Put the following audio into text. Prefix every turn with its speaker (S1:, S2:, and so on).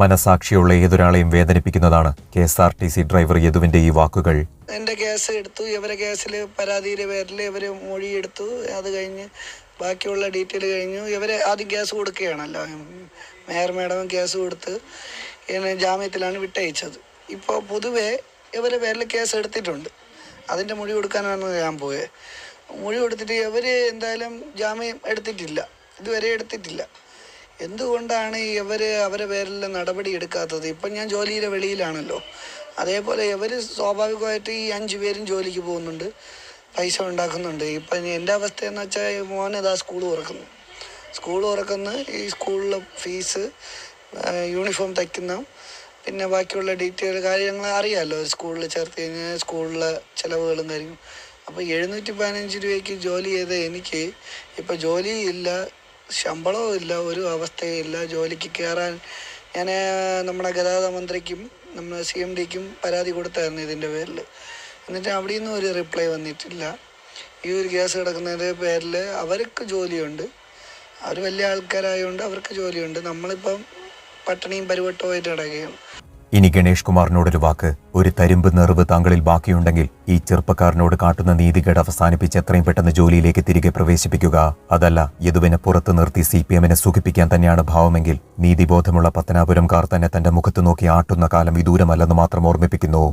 S1: മനസാക്ഷിയുള്ള ഏതൊരാളെയും വേദനിപ്പിക്കുന്നതാണ് K S R T C driver യദുവിന്റെ ഈ വാക്കുകൾ.
S2: എന്റെ കേസ് എടുത്തു ഇവരെ കേസിൽ പരാതിയുടെ പേരിൽ ഇവർ മൊഴിയെടുത്തു അത് കഴിഞ്ഞ് ബാക്കിയുള്ള ഡീറ്റെയിൽ കഴിഞ്ഞു. ഇവരെ ആദ്യം കേസ് കൊടുക്കുകയാണല്ലോ മേയർ മേഡം കേസ് കൊടുത്ത് എന്നെ ജാമ്യത്തിലാണ് വിട്ടയച്ചത്. ഇപ്പോൾ പൊതുവെ ഇവരെ പേരിൽ കേസ് എടുത്തിട്ടുണ്ട്. അതിന്റെ മൊഴി കൊടുക്കാനാണ് ഞാൻ പോയത് മൊഴി കൊടുത്തിട്ട് ഇവർ എന്തായാലും ജാമ്യം എടുത്തിട്ടില്ല. ഇതുവരെ എടുത്തിട്ടില്ല. എന്തുകൊണ്ടാണ് ഇവർ അവരെ പേരിൽ നടപടി എടുക്കാത്തത്? ഇപ്പം ഞാൻ ജോലിയുടെ വെളിയിലാണല്ലോ. അതേപോലെ ഇവർ സ്വാഭാവികമായിട്ട് ഈ അഞ്ച് പേരും ജോലിക്ക് പോകുന്നുണ്ട്. പൈസ ഉണ്ടാക്കുന്നുണ്ട്. ഇപ്പം എന്റെ അവസ്ഥ എന്ന് വെച്ചാൽ മോനെ ഇതാ സ്കൂൾ തുറക്കുന്നു. സ്കൂൾ തുറക്കുന്ന. ഈ സ്കൂളിലെ ഫീസ് യൂണിഫോം തയ്ക്കുന്ന പിന്നെ ബാക്കിയുള്ള ഡീറ്റെയിൽ കാര്യങ്ങൾ അറിയാമല്ലോ. സ്കൂളിൽ ചേർത്ത് കഴിഞ്ഞാൽ സ്കൂളിലെ ചിലവുകളും കാര്യങ്ങളും. അപ്പോൾ എഴുന്നൂറ്റി പതിനഞ്ച് രൂപയ്ക്ക് ജോലി ചെയ്ത എനിക്ക് ഇപ്പോൾ ജോലിയില്ല ശമ്പളവും ഇല്ല ഒരു അവസ്ഥയില്ല ജോലിക്ക് കയറാൻ ഞാൻ നമ്മുടെ ഗതാഗത മന്ത്രിക്കും നമ്മുടെ സി എം ഡിക്കും പരാതി കൊടുത്തായിരുന്നു ഇതിന്റെ പേരിൽ. എന്നിട്ട് അവിടെ നിന്നും ഒരു റിപ്ലൈ വന്നിട്ടില്ല. ഈ ഒരു കേസ് കിടക്കുന്നതിന്റെ പേരിൽ അവർക്ക് ജോലിയുണ്ട്. അവർ വലിയ ആൾക്കാരായതുകൊണ്ട് അവർക്ക് ജോലിയുണ്ട്. നമ്മളിപ്പം പട്ടിണിയും പരിവട്ടമായിട്ട് കിടക്കുകയാണ്.
S1: ഇനി ഗണേഷ് കുമാറിനോടൊരു വാക്ക്. ഒരു തരിമ്പ് നെറിവ് താങ്കളിൽ ബാക്കിയുണ്ടെങ്കിൽ ഈ ചെറുപ്പക്കാരനോട് കാട്ടുന്ന നീതികേട് അവസാനിപ്പിച്ച് എത്രയും പെട്ടെന്ന് ജോലിയിലേക്ക് തിരികെ പ്രവേശിപ്പിക്കുക. അതല്ല യദുവിനെ പുറത്തു നിർത്തി സി പി എമ്മിനെ സുഖിപ്പിക്കാൻ തന്നെയാണ് ഭാവമെങ്കിൽ നീതിബോധമുള്ള പത്തനാപുരംകാർ തന്നെ തന്റെ മുഖത്ത് നോക്കി ആട്ടുന്ന കാലം വിദൂരമല്ലെന്ന് മാത്രം ഓർമ്മിപ്പിക്കുന്നു.